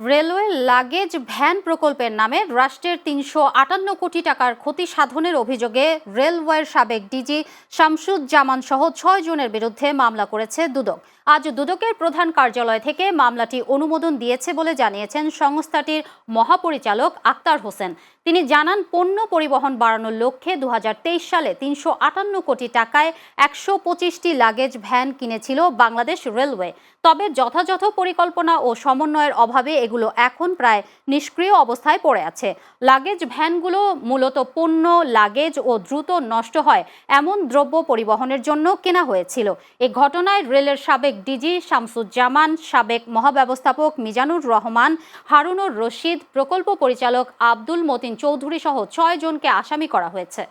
Railway luggage van প্রকল্পের নামে রাষ্ট্রের তিনশো আটান্ন কোটি টাকার ক্ষতি সাধনের অভিযোগে রেলওয়ের সাবেক ডিজি শামসুজ্জামান সহ ছয় জনের বিরুদ্ধে মামলা করেছে দুদক। আজ দুদকের প্রধান কার্যালয় থেকে মামলাটি অনুমোদন দিয়েছে বলে জানিয়েছেন সংস্থাটির মহাপরিচালক আক্তার হোসেন। তিনি জানান, পণ্য পরিবহন বাড়ানোর লক্ষ্যে দু হাজার তেইশ সালে তিনশো আটান্ন কোটি টাকায় একশো পঁচিশটি লাগেজ ভ্যান কিনেছিল বাংলাদেশ রেলওয়ে। তবে যথাযথ পরিকল্পনা ও সমন্বয়ের অভাবে এগুলো এখন প্রায় নিষ্ক্রিয় অবস্থায় পড়ে আছে। লাগেজ ভ্যানগুলো মূলত পণ্য, লাগেজ ও দ্রুত নষ্ট হয় এমন দ্রব্য পরিবহনের জন্য কেনা হয়েছিল। এ ঘটনায় রেলের সাবেক ডিজি শামসুজ্জামান, সাবেক মহাব্যবস্থাপক মিজানুর রহমান, হারুনুর রশিদ, প্রকল্প পরিচালক আব্দুল মতিন চৌধুরী সহ ছয় জনকে আসামি করা হয়েছে।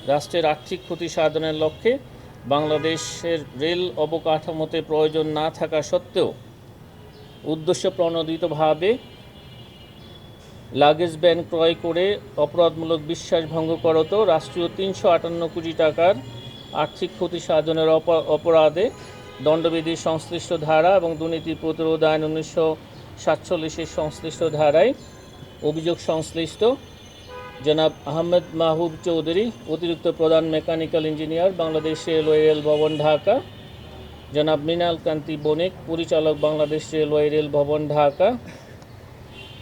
রাষ্ট্রের আর্থিক ক্ষতি সাধনের লক্ষ্যে বাংলাদেশের রেল অবকাঠামোতে প্রয়োজন না থাকা সত্ত্বেও উদ্দেশ্য প্রণোদিতভাবে লাগেজ ব্যান ক্রয় করে অপরাধমূলক বিশ্বাস ভঙ্গ করত রাষ্ট্রীয় তিনশো আটান্ন কোটি টাকার আর্থিক ক্ষতি সাধনের অপরাধে দণ্ডবিধির সংশ্লিষ্ট ধারা এবং দুর্নীতি প্রতিরোধ আইন উনিশশো সাতচল্লিশের সংশ্লিষ্ট ধারায় অভিযোগ সংশ্লিষ্ট। জনাব আহমেদ মাহবুব চৌধুরী, অতিরিক্ত প্রধান mechanical engineer, Bangladesh railway rail Bhaban Dhaka. জনাব মৃণাল কান্তি বণিক, পরিচালক বাংলাদেশ রেলওয়ে রেল ভবন ঢাকা।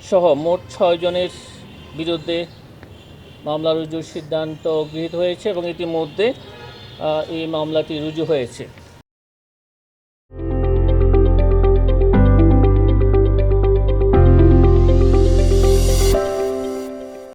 সহ মোট ছয় জনের বিরুদ্ধে মামলা রুজুর সিদ্ধান্ত গৃহীত হয়েছে এবং ইতিমধ্যে এই মামলাটি রুজু হয়েছে।